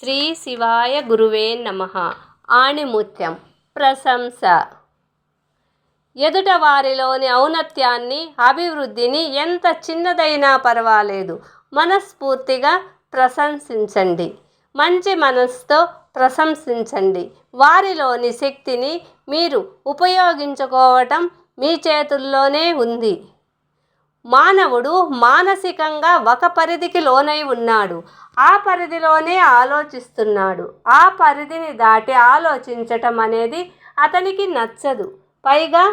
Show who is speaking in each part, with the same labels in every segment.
Speaker 1: శ్రీ శివాయ గురువే నమ. ఆణిముత్యం. ప్రశంస. ఎదుట వారిలోని ఔన్నత్యాన్ని అభివృద్ధిని ఎంత చిన్నదైనా పర్వాలేదు. మనస్ఫూర్తిగా ప్రశంసించండి. మంచి మనస్సుతో ప్రశంసించండి. వారిలోని శక్తిని మీరు ఉపయోగించుకోవటం మీ చేతుల్లోనే ఉంది. మానవుడు మానసికంగా ఒక పరిధికి లోనై ఉన్నాడు. ఆ పరిధిలోనే ఆలోచిస్తున్నాడు. ఆ పరిధిని దాటి ఆలోచించటం అనేది అతనికి నచ్చదు. పైగా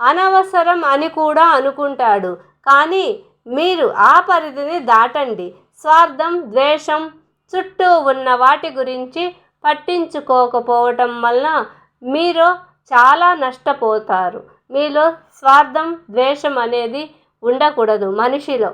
Speaker 1: అనవసరం అని కూడా అనుకుంటాడు. కానీ మీరు ఆ పరిధిని దాటండి. స్వార్థం ద్వేషం చుట్టూ ఉన్న వాటి గురించి పట్టించుకోకపోవటం వల్ల మీరు చాలా నష్టపోతారు. మీలో స్వార్థం ద్వేషం అనేది ఉండకూడదు మనిషిలో.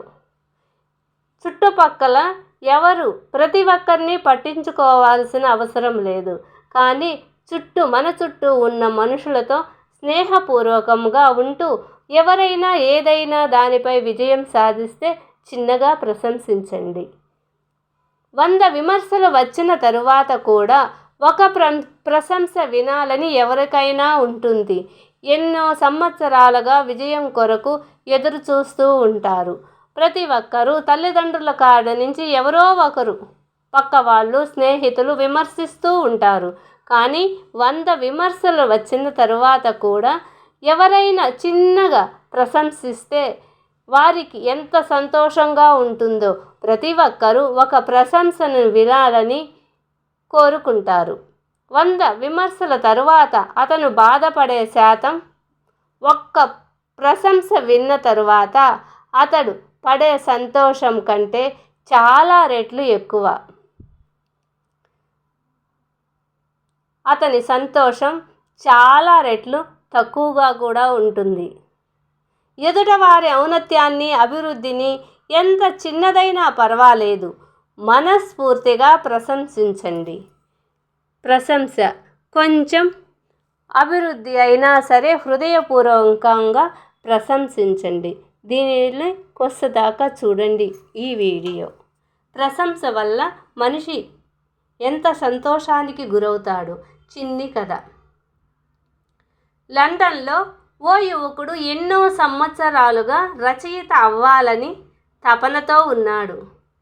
Speaker 1: చుట్టుపక్కల ఎవరు? ప్రతి ఒక్కరిని పట్టించుకోవాల్సిన అవసరం లేదు. కానీ చుట్టూ మన చుట్టూ ఉన్న మనుషులతో స్నేహపూర్వకంగా ఉంటూ ఎవరైనా ఏదైనా దానిపై విజయం సాధిస్తే చిన్నగా ప్రశంసించండి. వంద విమర్శలు వచ్చిన తరువాత కూడా ఒక ప్ర ప్రశంస వినాలని ఎవరికైనా ఉంటుంది. ఎన్నో సంవత్సరాలుగా విజయం కొరకు ఎదురు చూస్తూ ఉంటారు. ప్రతి ఒక్కరూ తల్లిదండ్రుల కాడ నుంచి ఎవరో ఒకరు పక్క వాళ్ళు స్నేహితులు విమర్శిస్తూ ఉంటారు. కానీ వంద విమర్శలు వచ్చిన తరువాత కూడా ఎవరైనా చిన్నగా ప్రశంసిస్తే వారికి ఎంత సంతోషంగా ఉంటుందో ప్రతి ఒక్కరూ ఒక ప్రశంసను వినాలని కోరుకుంటారు. వంద విమర్శల తరువాత అతను బాధపడే శాతం ఒక్క ప్రశంస విన్న తరువాత అతడు పడే సంతోషం కంటే చాలా రెట్లు ఎక్కువ. అతని సంతోషం చాలా రెట్లు తక్కువగా కూడా ఉంటుంది. ఎదుట వారి ఔన్నత్యాన్ని అభివృద్ధిని ఎంత చిన్నదైనా పర్వాలేదు. మనస్ఫూర్తిగా ప్రశంసించండి. ప్రశంస. కొంచెం అభివృద్ధి అయినా సరే హృదయపూర్వకంగా ప్రశంసించండి. దీనిని కొస్తదాకా చూడండి ఈ వీడియో. ప్రశంస వల్ల మనిషి ఎంత సంతోషానికి గురవుతాడు? చిన్ని కథ. లండన్లో ఓ యువకుడు ఎన్నో సంవత్సరాలుగా రచయిత అవ్వాలని తపనతో ఉన్నాడు.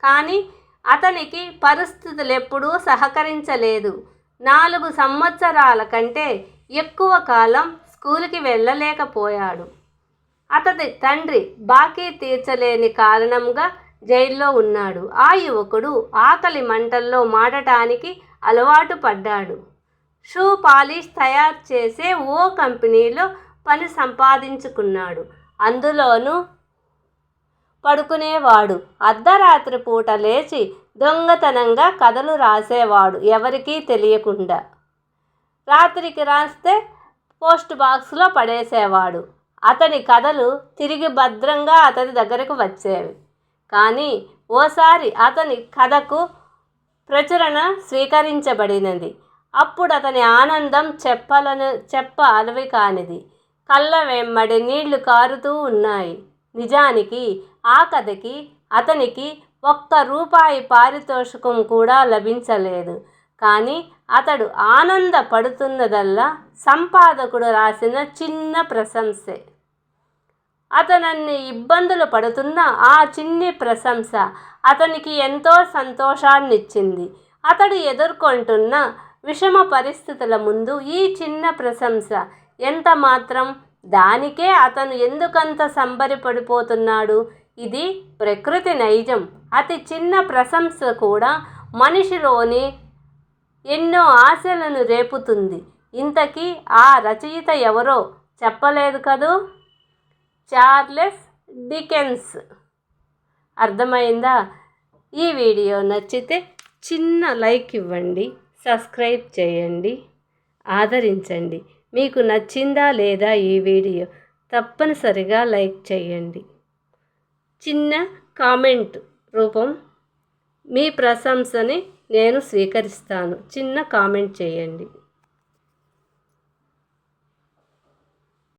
Speaker 1: కానీ అతనికి పరిస్థితులు ఎప్పుడూ సహకరించలేదు. నాలుగు సంవత్సరాల కంటే ఎక్కువ కాలం స్కూల్కి వెళ్ళలేకపోయాడు. అతడి తండ్రి బాకీ తీర్చలేని కారణంగా జైల్లో ఉన్నాడు. ఆ యువకుడు ఆకలి మంటల్లో మాడటానికి అలవాటు పడ్డాడు. షూ పాలిష్ తయారు చేసే ఓ కంపెనీలో పని సంపాదించుకున్నాడు. అందులోనూ పడుకునేవాడు. అర్ధరాత్రి పూట లేచి దొంగతనంగా కథలు రాసేవాడు ఎవరికీ తెలియకుండా. రాత్రికి రాస్తే పోస్ట్ బాక్స్లో పడేసేవాడు. అతని కథలు తిరిగి భద్రంగా అతని దగ్గరకు వచ్చేవి. కానీ ఓసారి అతని కథకు ప్రచురణ స్వీకరించబడినది. అప్పుడు అతని ఆనందం చెప్పలను చెప్ప అలవి కానిది. కళ్ళ వెమ్మడి నీళ్ళు కారుతూ ఉన్నాయి. నిజానికి ఆ కథకి అతనికి ఒక్క రూపాయి పారితోషికం కూడా లభించలేదు. కానీ అతడు ఆనందపడుతున్నదల్లా సంపాదకుడు రాసిన చిన్న ప్రశంసే. అతనన్ని ఇబ్బందులు పడుతున్న ఆ చిన్ని ప్రశంస అతనికి ఎంతో సంతోషాన్నిచ్చింది. అతడు ఎదుర్కొంటున్న విషమ పరిస్థితుల ముందు ఈ చిన్న ప్రశంస ఎంత మాత్రం? దానికే అతను ఎందుకంత సంబరపడిపోతున్నాడు? ఇది ప్రకృతి నైజం. అతి చిన్న ప్రశంస కూడా మనిషిలోని ఎన్నో ఆశలను రేపుతుంది. ఇంతకీ ఆ రచయిత ఎవరో చెప్పలేదు కదూ? Charles Dickens. అర్థమైందా? ఈ వీడియో నచ్చితే చిన్న లైక్ ఇవ్వండి సబ్స్క్రైబ్ చేయండి ఆదరించండి. మీకు నచ్చిందా లేదా ఈ వీడియో తప్పనిసరిగా లైక్ చేయండి. చిన్న కామెంట్. రూపం. మీ ప్రశంసని నేను స్వీకరిస్తాను. చిన్న కామెంట్ చేయండి.